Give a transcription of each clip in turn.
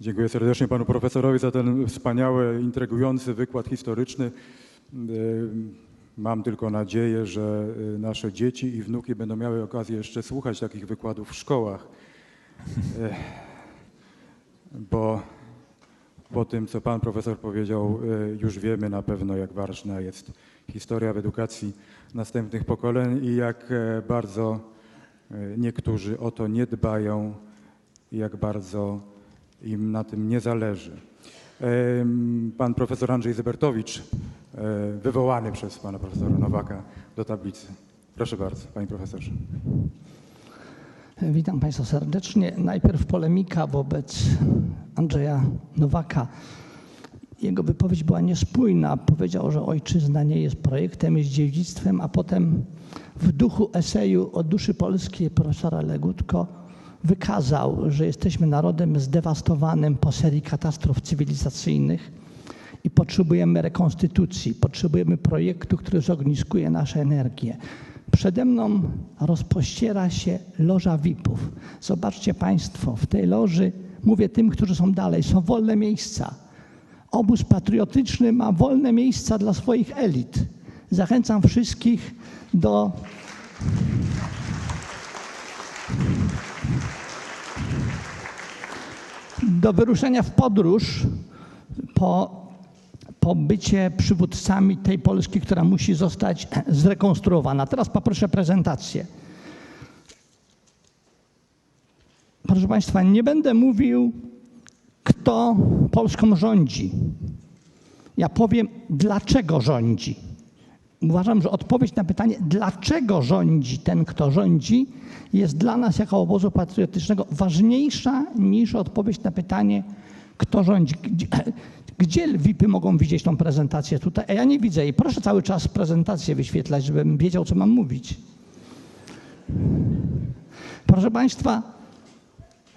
Dziękuję serdecznie panu profesorowi za ten wspaniały, intrygujący wykład historyczny. E, Mam tylko nadzieję, że e, nasze dzieci i wnuki będą miały okazję jeszcze słuchać takich wykładów w szkołach. E, Bo po tym, co pan profesor powiedział, już wiemy na pewno, jak ważna jest historia w edukacji następnych pokoleń i jak bardzo niektórzy o to nie dbają jak bardzo im na tym nie zależy. Pan profesor Andrzej Zebertowicz, e, wywołany przez pana profesora Nowaka do tablicy. Proszę bardzo, panie profesorze. Witam Państwa serdecznie. Najpierw polemika wobec Andrzeja Nowaka. Jego wypowiedź była niespójna. Powiedział, że ojczyzna nie jest projektem, jest dziedzictwem, a potem w duchu eseju o duszy polskiej profesora Legutko wykazał, że jesteśmy narodem zdewastowanym po serii katastrof cywilizacyjnych i potrzebujemy rekonstytucji, potrzebujemy projektu, który zogniskuje nasze energię. Przede mną rozpościera się loża VIP-ów. Zobaczcie Państwo, w tej loży, mówię tym, którzy są dalej, są wolne miejsca. Obóz patriotyczny ma wolne miejsca dla swoich elit. Zachęcam wszystkich do do wyruszenia w podróż po, po bycie przywódcami tej Polski, która musi zostać zrekonstruowana. Teraz poproszę prezentację. Proszę Państwa, nie będę mówił, kto Polską rządzi. Ja powiem, dlaczego rządzi. Uważam, że odpowiedź na pytanie, dlaczego rządzi ten, kto rządzi, jest dla nas jako obozu patriotycznego ważniejsza niż odpowiedź na pytanie, kto rządzi. Gdzie, gdzie VIP-y mogą widzieć tą prezentację tutaj? A ja nie widzę jej. Proszę cały czas prezentację wyświetlać, żebym wiedział, co mam mówić. Proszę Państwa,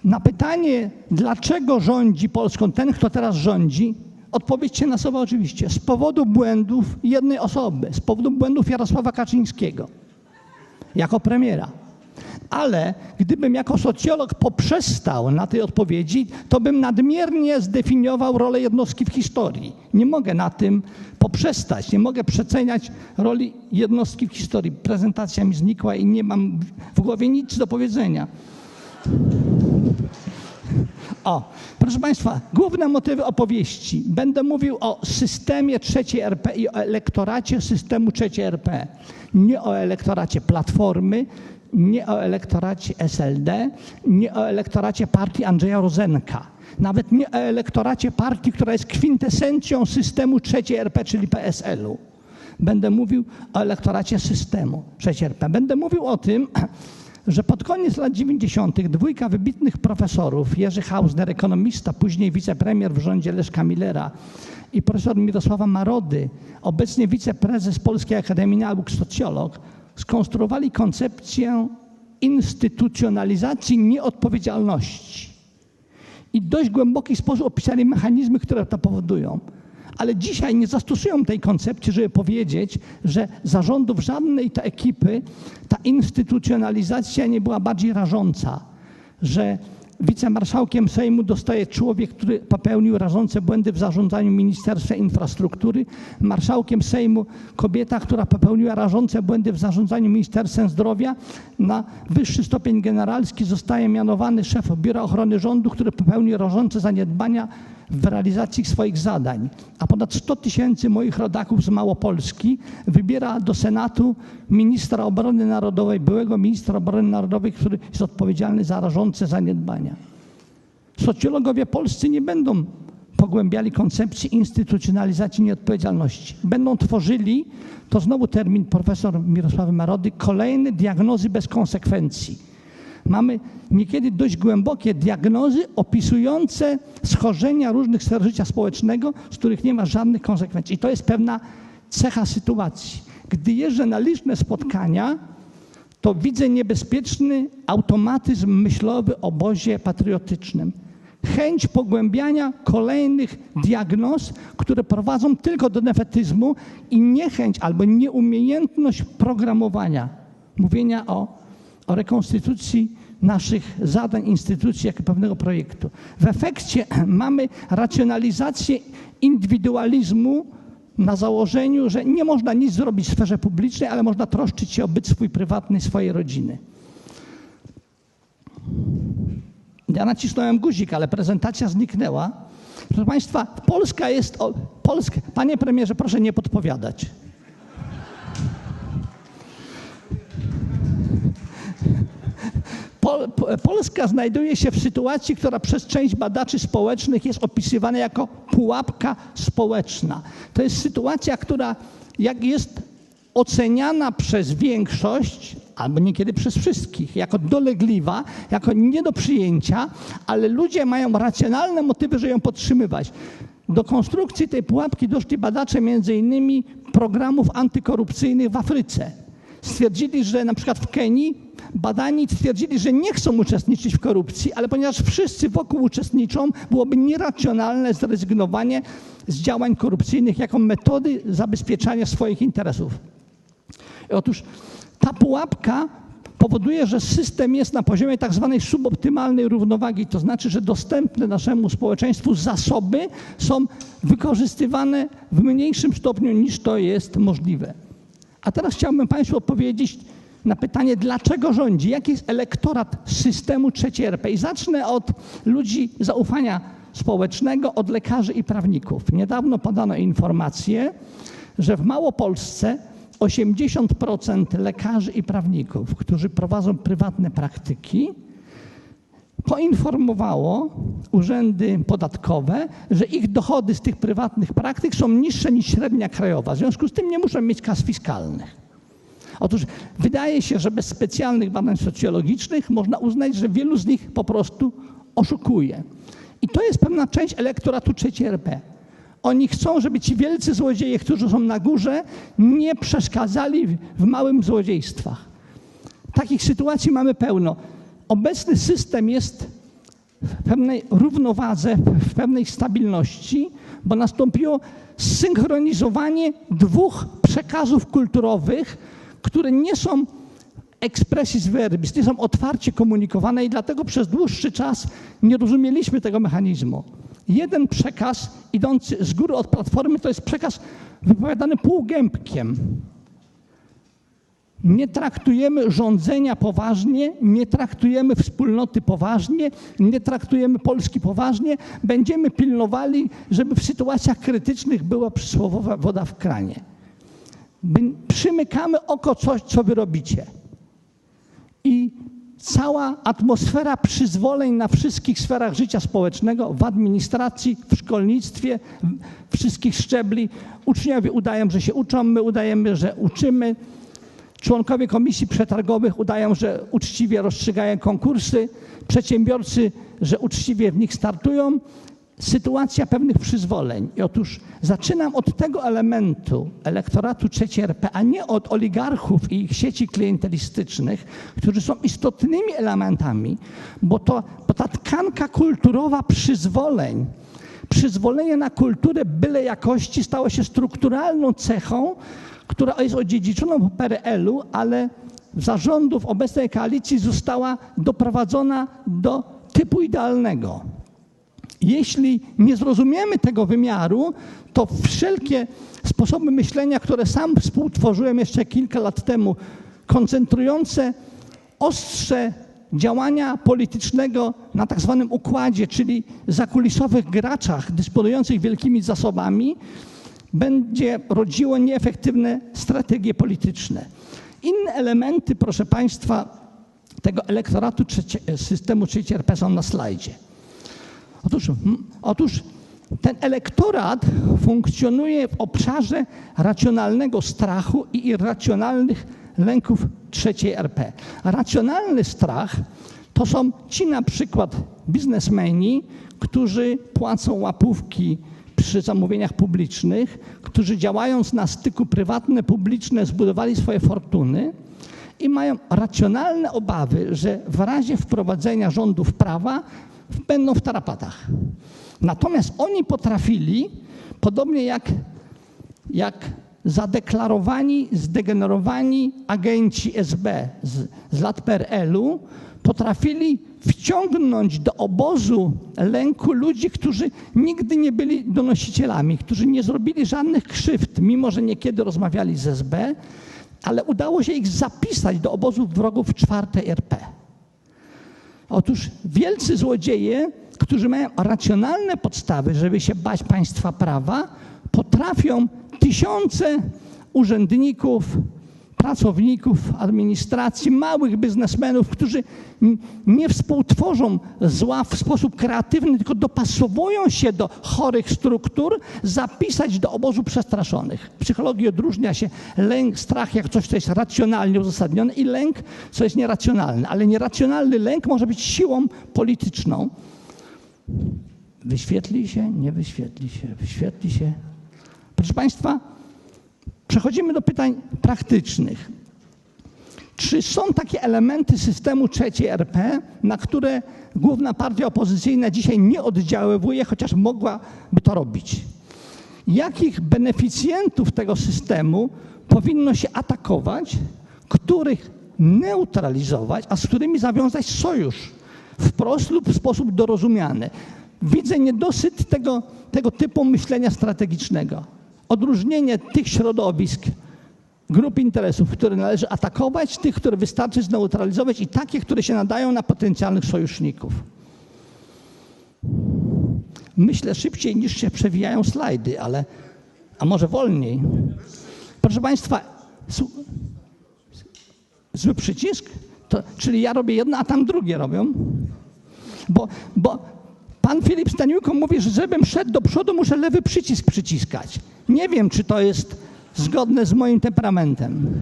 na pytanie, dlaczego rządzi Polską ten, kto teraz rządzi, odpowiedź się nasuwa oczywiście. Z powodu błędów jednej osoby, z powodu błędów Jarosława Kaczyńskiego jako premiera. Ale gdybym jako socjolog poprzestał na tej odpowiedzi, to bym nadmiernie zdefiniował rolę jednostki w historii. Nie mogę na tym poprzestać, nie mogę przeceniać roli jednostki w historii. Prezentacja mi znikła i nie mam w głowie nic do powiedzenia. O, proszę Państwa, główne motywy opowieści. Będę mówił o systemie trzeciej RP i o elektoracie systemu trzeciej RP. Nie o elektoracie Platformy, nie o elektoracie SLD, nie o elektoracie partii Andrzeja Rozenka. Nawet nie o elektoracie partii, która jest kwintesencją systemu trzeciej RP, czyli PSL-u. Będę mówił o elektoracie systemu trzeciej RP. Będę mówił o tym, że pod koniec lat 90. dwójka wybitnych profesorów, Jerzy Hausner, ekonomista, później wicepremier w rządzie Leszka Millera i profesor Mirosława Marody, obecnie wiceprezes Polskiej Akademii Nauk, socjolog, skonstruowali koncepcję instytucjonalizacji nieodpowiedzialności. I w dość głęboki sposób opisali mechanizmy, które to powodują ale dzisiaj nie zastosują tej koncepcji, żeby powiedzieć, że zarządów żadnej ta ekipy, ta instytucjonalizacja nie była bardziej rażąca, że wicemarszałkiem Sejmu dostaje człowiek, który popełnił rażące błędy w zarządzaniu Ministerstwa Infrastruktury, marszałkiem Sejmu kobieta, która popełniła rażące błędy w zarządzaniu Ministerstwem Zdrowia, na wyższy stopień generalski zostaje mianowany szef Biura Ochrony Rządu, który popełnił rażące zaniedbania w realizacji swoich zadań, a ponad 100 tysięcy moich rodaków z Małopolski wybiera do Senatu ministra obrony narodowej, byłego ministra obrony narodowej, który jest odpowiedzialny za rażące zaniedbania. Socjologowie polscy nie będą pogłębiali koncepcji instytucjonalizacji nieodpowiedzialności. Będą tworzyli, to znowu termin profesor Mirosławy Marody, kolejne diagnozy bez konsekwencji mamy niekiedy dość głębokie diagnozy opisujące schorzenia różnych sfer życia społecznego, z których nie ma żadnych konsekwencji. I to jest pewna cecha sytuacji. Gdy jeżdżę na liczne spotkania, to widzę niebezpieczny automatyzm myślowy o obozie patriotycznym. Chęć pogłębiania kolejnych diagnoz, które prowadzą tylko do nefetyzmu i niechęć albo nieumiejętność programowania, mówienia o o rekonstytucji naszych zadań, instytucji, jak i pewnego projektu. W efekcie mamy racjonalizację indywidualizmu na założeniu, że nie można nic zrobić w sferze publicznej, ale można troszczyć się o byt swój prywatny, swojej rodziny. Ja nacisnąłem guzik, ale prezentacja zniknęła. Proszę Państwa, Polska jest. O, Polska, panie premierze, proszę nie podpowiadać. Pol, po- Polska znajduje się w sytuacji, która przez część badaczy społecznych jest opisywana jako pułapka społeczna. To jest sytuacja, która jak jest oceniana przez większość, albo niekiedy przez wszystkich, jako dolegliwa, jako nie do przyjęcia, ale ludzie mają racjonalne motywy, żeby ją podtrzymywać. Do konstrukcji tej pułapki doszli badacze między innymi programów antykorupcyjnych w Afryce. Stwierdzili, że na przykład w Kenii badani stwierdzili, że nie chcą uczestniczyć w korupcji, ale ponieważ wszyscy wokół uczestniczą, byłoby nieracjonalne zrezygnowanie z działań korupcyjnych jako metody zabezpieczania swoich interesów. Otóż ta pułapka powoduje, że system jest na poziomie tak zwanej suboptymalnej równowagi, to znaczy, że dostępne naszemu społeczeństwu zasoby są wykorzystywane w mniejszym stopniu niż to jest możliwe. A teraz chciałbym Państwu odpowiedzieć na pytanie, dlaczego rządzi, jaki jest elektorat systemu trzeciej RP. I zacznę od ludzi zaufania społecznego, od lekarzy i prawników. Niedawno podano informację, że w Małopolsce 80% lekarzy i prawników, którzy prowadzą prywatne praktyki, poinformowało urzędy podatkowe, że ich dochody z tych prywatnych praktyk są niższe niż średnia krajowa. W związku z tym nie muszą mieć kas fiskalnych. Otóż wydaje się, że bez specjalnych badań socjologicznych można uznać, że wielu z nich po prostu oszukuje. I to jest pewna część elektoratu trzeciej RP. Oni chcą, żeby ci wielcy złodzieje, którzy są na górze, nie przeszkadzali w- małym złodziejstwach. Takich sytuacji mamy pełno. Obecny system jest w pewnej równowadze, w pewnej stabilności, bo nastąpiło zsynchronizowanie dwóch przekazów kulturowych, które nie są expressis verbis, nie są otwarcie komunikowane i dlatego przez dłuższy czas nie rozumieliśmy tego mechanizmu. Jeden przekaz idący z góry od platformy to jest przekaz wypowiadany półgębkiem. Nie traktujemy rządzenia poważnie, nie traktujemy wspólnoty poważnie, nie traktujemy Polski poważnie. Będziemy pilnowali, żeby w sytuacjach krytycznych była przysłowowa woda w kranie. My przymykamy oko coś, co wy robicie. I cała atmosfera przyzwoleń na wszystkich sferach życia społecznego, w administracji, w szkolnictwie, wszystkich szczebli. Uczniowie udają, że się uczą, my udajemy, że uczymy. Członkowie komisji przetargowych udają, że uczciwie rozstrzygają konkursy, przedsiębiorcy, że uczciwie w nich startują. Sytuacja pewnych przyzwoleń. I otóż zaczynam od tego elementu elektoratu trzeciej RP, a nie od oligarchów i ich sieci klientelistycznych, którzy są istotnymi elementami, bo, to, bo ta tkanka kulturowa przyzwoleń, przyzwolenie na kulturę byle jakości stało się strukturalną cechą, która jest odziedziczoną po PRL-u, ale zarządów obecnej koalicji została doprowadzona do typu idealnego. Jeśli nie zrozumiemy tego wymiaru, to wszelkie sposoby myślenia, które sam współtworzyłem jeszcze kilka lat temu, koncentrujące ostrze działania politycznego na tak zwanym układzie, czyli zakulisowych graczach dysponujących wielkimi zasobami, będzie rodziło nieefektywne strategie polityczne. Inne elementy, proszę Państwa, tego elektoratu trzecie, systemu trzeciej RP są na slajdzie. Otóż, mm, otóż ten elektorat funkcjonuje w obszarze racjonalnego strachu i irracjonalnych lęków trzeciej RP. Racjonalny strach to są ci na przykład biznesmeni, którzy płacą łapówki przy zamówieniach publicznych, którzy działając na styku prywatne-publiczne zbudowali swoje fortuny i mają racjonalne obawy, że w razie wprowadzenia rządów prawa będą w tarapatach. Natomiast oni potrafili, podobnie jak, jak zadeklarowani, zdegenerowani agenci SB z, z lat PRL-u potrafili wciągnąć do obozu lęku ludzi, którzy nigdy nie byli donosicielami, którzy nie zrobili żadnych krzywd, mimo że niekiedy rozmawiali z SB, ale udało się ich zapisać do obozów wrogów czwartej RP. Otóż wielcy złodzieje, którzy mają racjonalne podstawy, żeby się bać państwa prawa, potrafią tysiące urzędników, pracowników administracji, małych biznesmenów, którzy nie współtworzą zła w sposób kreatywny, tylko dopasowują się do chorych struktur, zapisać do obozu przestraszonych. W psychologii odróżnia się lęk, strach jak coś, co jest racjonalnie uzasadnione i lęk, co jest nieracjonalne. Ale nieracjonalny lęk może być siłą polityczną. Wyświetli się, nie wyświetli się, wyświetli się. Proszę Państwa, przechodzimy do pytań praktycznych. Czy są takie elementy systemu trzeciej RP, na które główna partia opozycyjna dzisiaj nie oddziaływuje, chociaż mogłaby to robić? Jakich beneficjentów tego systemu powinno się atakować, których neutralizować, a z którymi zawiązać sojusz wprost lub w sposób dorozumiany? Widzę niedosyt tego, tego typu myślenia strategicznego. Odróżnienie tych środowisk, grup interesów, które należy atakować, tych, które wystarczy zneutralizować i takie, które się nadają na potencjalnych sojuszników. Myślę szybciej niż się przewijają slajdy, ale a może wolniej. Proszę Państwa, zły przycisk? To, czyli ja robię jedno, a tam drugie robią? Bo, bo pan Filip Staniłko mówi, że żebym szedł do przodu, muszę lewy przycisk przyciskać. Nie wiem, czy to jest zgodne z moim temperamentem.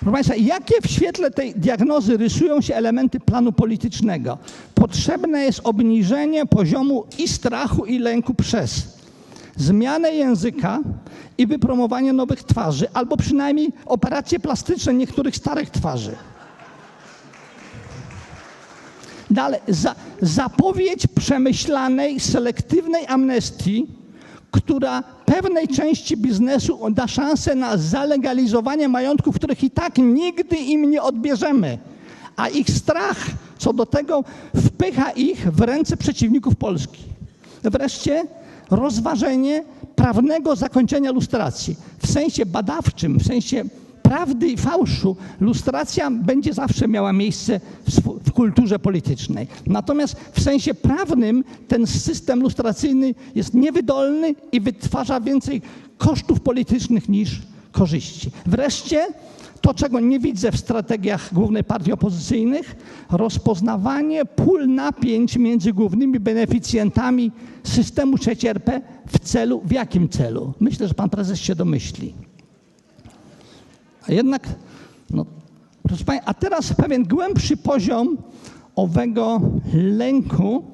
Proszę Państwa, jakie w świetle tej diagnozy rysują się elementy planu politycznego? Potrzebne jest obniżenie poziomu i strachu, i lęku przez zmianę języka i wypromowanie nowych twarzy, albo przynajmniej operacje plastyczne niektórych starych twarzy. Dalej, za, zapowiedź przemyślanej, selektywnej amnestii, która pewnej części biznesu da szansę na zalegalizowanie majątków, których i tak nigdy im nie odbierzemy. A ich strach co do tego wpycha ich w ręce przeciwników Polski. Wreszcie rozważenie prawnego zakończenia lustracji. W sensie badawczym, w sensie prawdy i fałszu, lustracja będzie zawsze miała miejsce w, w kulturze politycznej. Natomiast w sensie prawnym ten system lustracyjny jest niewydolny i wytwarza więcej kosztów politycznych niż korzyści. Wreszcie to, czego nie widzę w strategiach głównej partii opozycyjnych, rozpoznawanie pól napięć między głównymi beneficjentami systemu trzeciej RP w celu, w jakim celu? Myślę, że pan prezes się domyśli. A jednak, no, proszę Państwa, a teraz pewien głębszy poziom owego lęku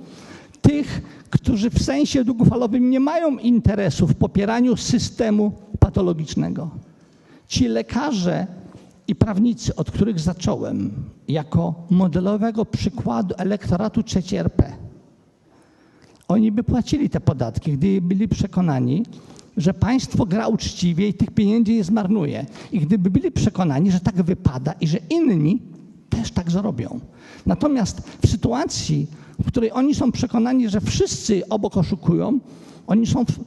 tych, którzy w sensie długofalowym nie mają interesu w popieraniu systemu patologicznego. Ci lekarze i prawnicy, od których zacząłem, jako modelowego przykładu elektoratu trzeciej RP, oni by płacili te podatki, gdyby byli przekonani, że państwo gra uczciwie i tych pieniędzy nie zmarnuje. I gdyby byli przekonani, że tak wypada i że inni też tak zarobią. Natomiast w sytuacji, w której oni są przekonani, że wszyscy obok oszukują, oni są w,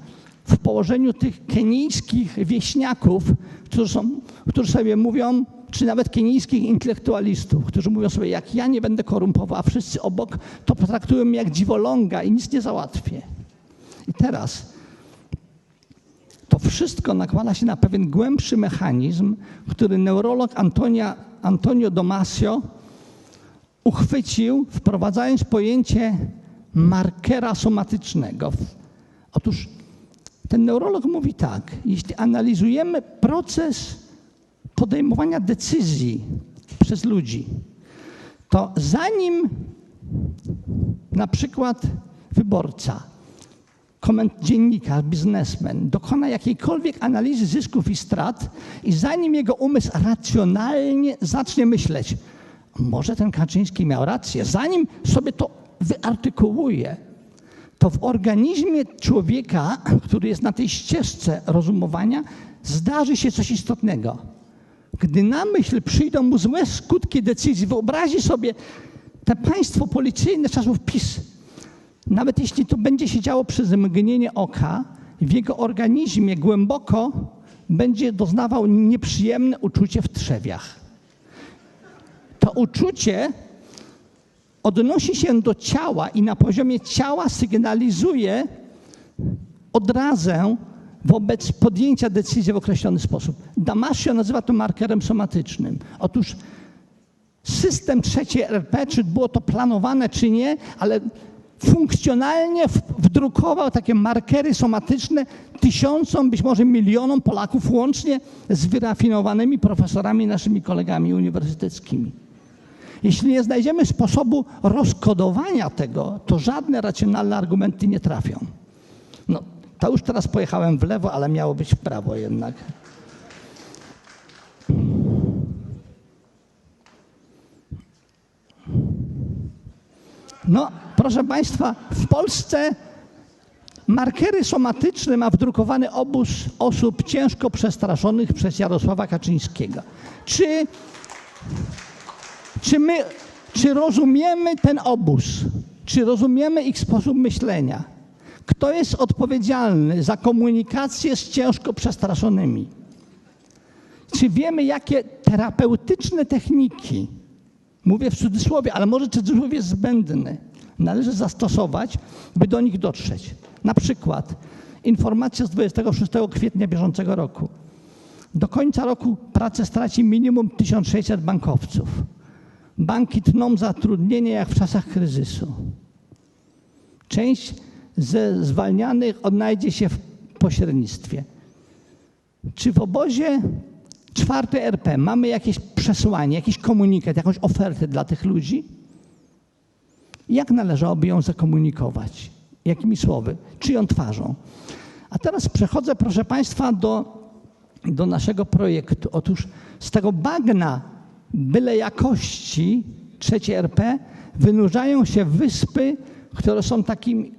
w położeniu tych kenijskich wieśniaków, którzy, są, którzy sobie mówią, czy nawet kenijskich intelektualistów, którzy mówią sobie, jak ja nie będę korumpował, a wszyscy obok to potraktują mnie jak dziwoląga i nic nie załatwię. I teraz to wszystko nakłada się na pewien głębszy mechanizm, który neurolog Antonia, Antonio Damasio uchwycił, wprowadzając pojęcie markera somatycznego. Otóż ten neurolog mówi tak, jeśli analizujemy proces podejmowania decyzji przez ludzi, to zanim na przykład wyborca koment dziennikarz, biznesmen dokona jakiejkolwiek analizy zysków i strat i zanim jego umysł racjonalnie zacznie myśleć, może ten Kaczyński miał rację, zanim sobie to wyartykułuje, to w organizmie człowieka, który jest na tej ścieżce rozumowania, zdarzy się coś istotnego. Gdy na myśl przyjdą mu złe skutki decyzji, wyobrazi sobie te państwo policyjne czasów PiS, nawet jeśli to będzie się działo przez mgnienie oka, w jego organizmie głęboko będzie doznawał nieprzyjemne uczucie w trzewiach. To uczucie odnosi się do ciała i na poziomie ciała sygnalizuje odrazę wobec podjęcia decyzji w określony sposób. Damasio nazywa to markerem somatycznym. Otóż system trzeciej RP, czy było to planowane, czy nie, ale funkcjonalnie wdrukował takie markery somatyczne tysiącom, być może milionom Polaków, łącznie z wyrafinowanymi profesorami, naszymi kolegami uniwersyteckimi. Jeśli nie znajdziemy sposobu rozkodowania tego, to żadne racjonalne argumenty nie trafią. No, to już teraz pojechałem w lewo, ale miało być w prawo jednak. No, proszę Państwa, w Polsce markery somatyczne ma wdrukowany obóz osób ciężko przestraszonych przez Jarosława Kaczyńskiego. Czy, czy my, czy rozumiemy ten obóz? Czy rozumiemy ich sposób myślenia? Kto jest odpowiedzialny za komunikację z ciężko przestraszonymi? Czy wiemy, jakie terapeutyczne techniki Mówię w cudzysłowie, ale może cudzysłowie jest zbędny. Należy zastosować, by do nich dotrzeć. Na przykład informacja z 26 kwietnia bieżącego roku. Do końca roku pracę straci minimum 1600 bankowców. Banki tną zatrudnienie jak w czasach kryzysu. Część ze zwalnianych odnajdzie się w pośrednictwie. Czy w obozie czwarty RP mamy jakieś przesłanie, jakiś komunikat, jakąś ofertę dla tych ludzi? Jak należałoby ją zakomunikować? Jakimi słowy? Czyją twarzą? A teraz przechodzę, proszę Państwa, do, do naszego projektu. Otóż z tego bagna byle jakości trzeciej RP wynurzają się wyspy, które są takimi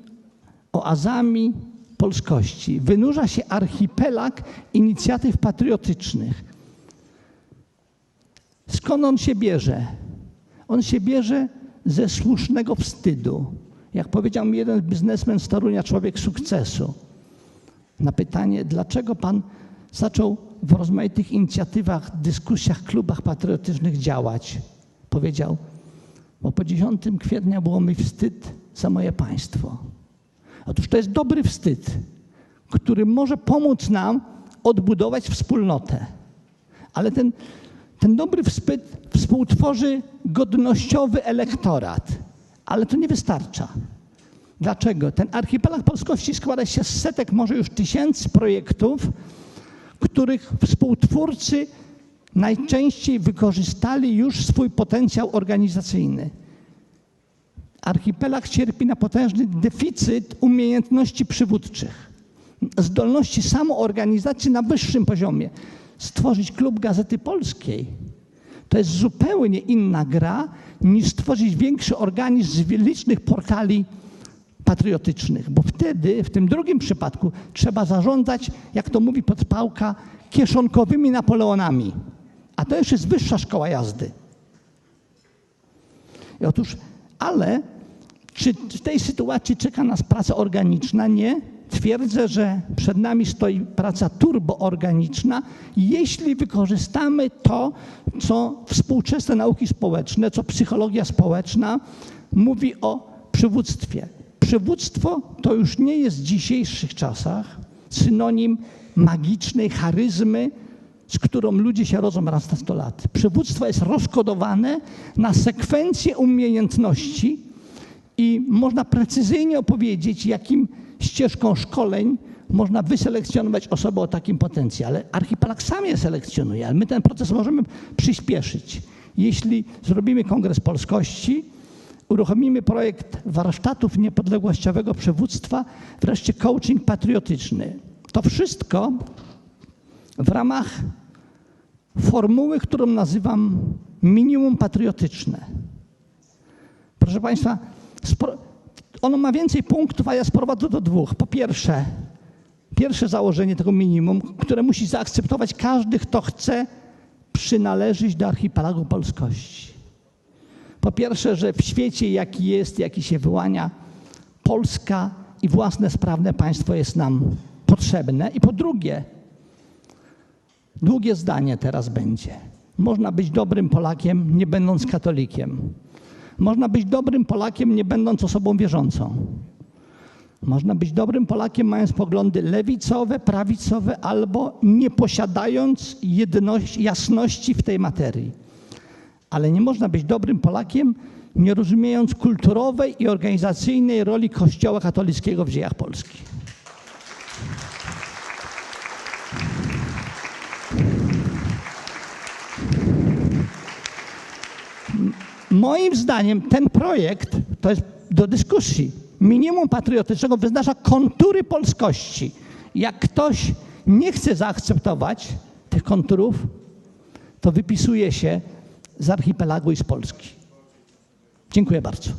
oazami polskości. Wynurza się archipelag inicjatyw patriotycznych. Skąd on się bierze? On się bierze ze słusznego wstydu. Jak powiedział mi jeden biznesmen z Torunia, człowiek sukcesu. Na pytanie, dlaczego pan zaczął w rozmaitych inicjatywach, dyskusjach, klubach patriotycznych działać, powiedział, bo po 10 kwietnia było mi wstyd za moje państwo. Otóż to jest dobry wstyd, który może pomóc nam odbudować wspólnotę. Ale ten ten dobry wspyt współtworzy godnościowy elektorat, ale to nie wystarcza. Dlaczego? Ten archipelag polskości składa się z setek, może już tysięcy projektów, których współtwórcy najczęściej wykorzystali już swój potencjał organizacyjny. Archipelag cierpi na potężny deficyt umiejętności przywódczych, zdolności samoorganizacji na wyższym poziomie stworzyć klub Gazety Polskiej. To jest zupełnie inna gra niż stworzyć większy organizm z licznych portali patriotycznych, bo wtedy, w tym drugim przypadku, trzeba zarządzać, jak to mówi podpałka, kieszonkowymi Napoleonami. A to już jest wyższa szkoła jazdy. I otóż, ale czy w tej sytuacji czeka nas praca organiczna? Nie twierdzę, że przed nami stoi praca turboorganiczna, jeśli wykorzystamy to, co współczesne nauki społeczne, co psychologia społeczna mówi o przywództwie. Przywództwo to już nie jest w dzisiejszych czasach synonim magicznej charyzmy, z którą ludzie się rodzą raz na 100 lat. Przywództwo jest rozkodowane na sekwencję umiejętności i można precyzyjnie opowiedzieć, jakim ścieżką szkoleń można wyselekcjonować osobę o takim potencjale. Archipelag sam je selekcjonuje, ale my ten proces możemy przyspieszyć. Jeśli zrobimy Kongres Polskości, uruchomimy projekt warsztatów niepodległościowego przywództwa, wreszcie coaching patriotyczny. To wszystko w ramach formuły, którą nazywam minimum patriotyczne. Proszę Państwa, ono ma więcej punktów, a ja sprowadzę do dwóch. Po pierwsze, pierwsze założenie tego minimum, które musi zaakceptować każdy, kto chce przynależeć do archipelagu polskości. Po pierwsze, że w świecie, jaki jest, jaki się wyłania, Polska i własne sprawne państwo jest nam potrzebne. I po drugie, długie zdanie teraz będzie. Można być dobrym Polakiem, nie będąc katolikiem. Można być dobrym Polakiem, nie będąc osobą wierzącą. Można być dobrym Polakiem, mając poglądy lewicowe, prawicowe albo nie posiadając jedności, jasności w tej materii. Ale nie można być dobrym Polakiem, nie rozumiejąc kulturowej i organizacyjnej roli Kościoła katolickiego w dziejach Polski. Moim zdaniem ten projekt to jest do dyskusji. Minimum patriotycznego wyznacza kontury polskości. Jak ktoś nie chce zaakceptować tych konturów, to wypisuje się z archipelagu i z Polski. Dziękuję bardzo.